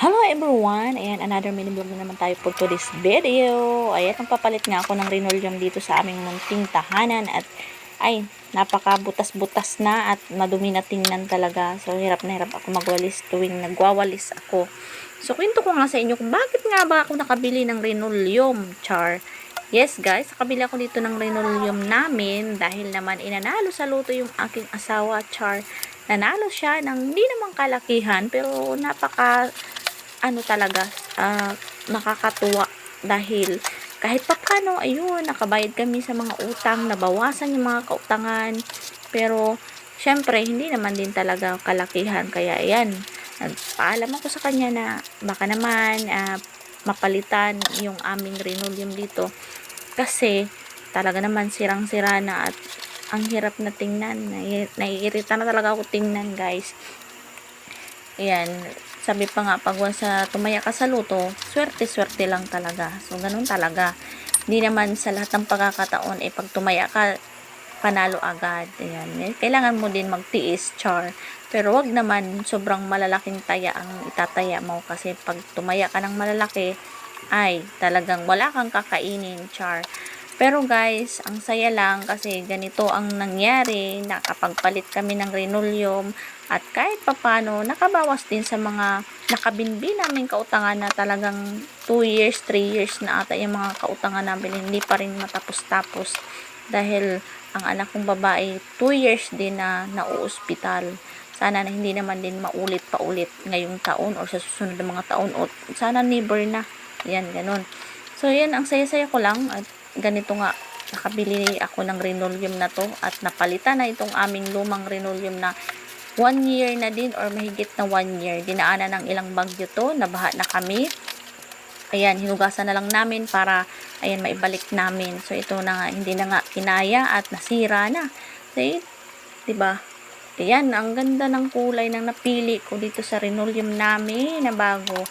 Hello everyone! Ayan, another mini vlog na naman tayo for today's video. Ayan, papalit nga ako ng linoleum dito sa aming munting tahanan at ay, napaka butas-butas na at madumi na tingnan talaga. So, hirap na hirap ako magwalis tuwing nagwawalis ako. So, kwento ko nga sa inyo kung bakit nga ba ako nakabili ng linoleum, char. Yes guys, nakabili ako dito ng linoleum namin dahil naman inanalo sa luto yung aking asawa, char. Nanalo siya ng hindi naman kalakihan pero napaka ano talaga, ah, nakakatuwa dahil kahit papano, ayun, nakabayad kami sa mga utang, nabawasan yung mga kautangan, pero, syempre, hindi naman din talaga kalakihan, kaya ayan, nagpaalam ako sa kanya na baka naman, ah, mapalitan yung aming linoleum dito, kasi, talaga naman sirang-sira na at ang hirap na tingnan, nai- naiirita na talaga ako tingnan guys, Ayan, sabi pa nga, pag na tumaya ka sa luto, swerte-swerte lang talaga. So, ganun talaga. Hindi naman sa lahat ng pagkakataon, eh, pag tumaya ka, panalo agad. Ayan. Eh, Kailangan mo din magtiis, char. Pero wag naman sobrang malalaking taya ang itataya mo kasi pag tumaya ka ng malalaki, ay talagang wala kang kakainin, char. Pero guys, ang saya lang kasi ganito ang nangyari, nakapagpalit kami ng linoleum at kahit papano, nakabawas din sa mga nakabinbi namin kautangan na talagang 2 years, 3 years na ata yung mga kautangan namin, hindi pa rin matapos-tapos dahil ang anak kong babae 2 years din na nauospital. Sana na hindi naman din maulit pa ulit ngayong taon o sa susunod na mga taon o sana never na. Yan, ganun. So, yan, ang saya-saya ko lang at ganito nga, nakabili ako ng linoleum na to at napalitan na itong aming lumang linoleum na one year na din or mahigit na one year. Dinaanan ng ilang bagyo to, nabaha na kami. Ayan, hinugasan na lang namin para, ayan, maibalik namin. So, ito na nga, hindi na nga kinaya at nasira na. See? Diba? Ayan, ang ganda ng kulay ng napili ko dito sa linoleum namin na bago.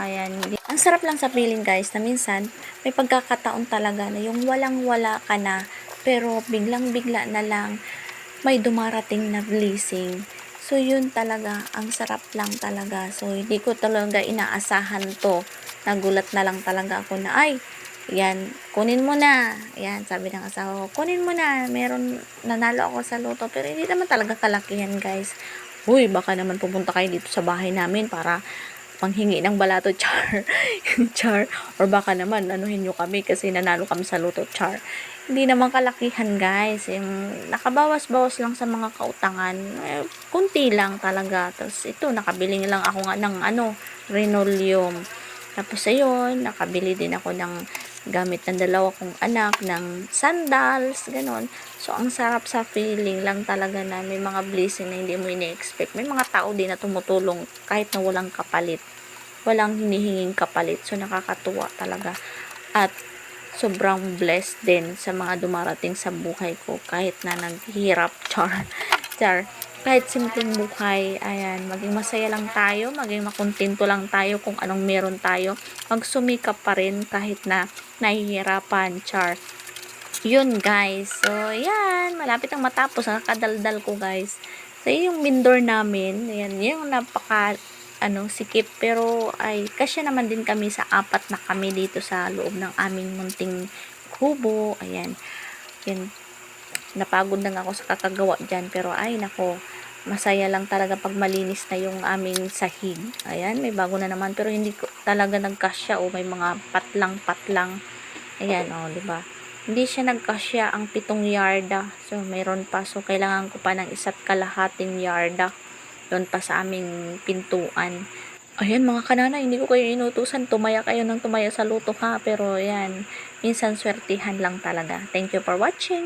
Ayan. Ang sarap lang sa feeling guys na minsan may pagkakataon talaga na yung walang-wala ka na pero biglang-bigla na lang may dumarating na blessing. So yun talaga, ang sarap lang talaga. So hindi ko talaga inaasahan to. Nagulat na lang talaga ako na ay, yan, kunin mo na. Yan, sabi ng asawa ko, kunin mo na. Meron, nanalo ako sa loto. Pero hindi naman talaga kalakihan guys. Uy, baka naman pupunta kayo dito sa bahay namin para panghingi ng balato char. Char. Or baka naman anuhin nyo kami kasi nanalo kami sa luto char. Hindi naman kalakihan guys. Yung nakabawas-bawas lang sa mga kautangan eh, kunti lang talaga. Tapos ito nakabili lang ako nga ng ano linoleum tapos ayun nakabili din ako ng gamit ng dalawa kong anak ng sandals ganon. So ang sarap sa feeling lang talaga na may mga blessing na hindi mo ine-expect. May mga tao din na tumutulong kahit na walang kapalit walang hinihinging kapalit. So nakakatuwa talaga. At sobrang blessed din sa mga dumarating sa buhay ko kahit na naghihirap. Char. Char. Kahit simpleng buhay, ayan, maging masaya lang tayo, maging makontento lang tayo kung anong meron tayo, magsumikap pa rin kahit na nahihirapan, char. Yun, guys. So, yan, malapit ang matapos, ang kadaldal ko, guys. So, yung vendor namin, ayan, yung napaka, ano, sikip, pero, ay, kasya naman din kami sa apat na kami dito sa loob ng aming munting kubo, ayan, yan, napagod na nga ako sa kakagawa dyan. Pero ay nako. Masaya lang talaga pag malinis na yung aming sahig. Ayan may bago na naman. Pero hindi ko talaga nagkasya. O may mga patlang patlang ayan o oh, ba hindi siya nagkasya ang pitong yarda. So mayroon pa. So kailangan ko pa ng isa't kalahating yarda doon pa sa aming pintuan Ayan mga kanana, hindi ko kayo inutusan. Tumaya kayo ng tumaya sa luto ha. Pero yan, minsan swertihan lang talaga. Thank you for watching.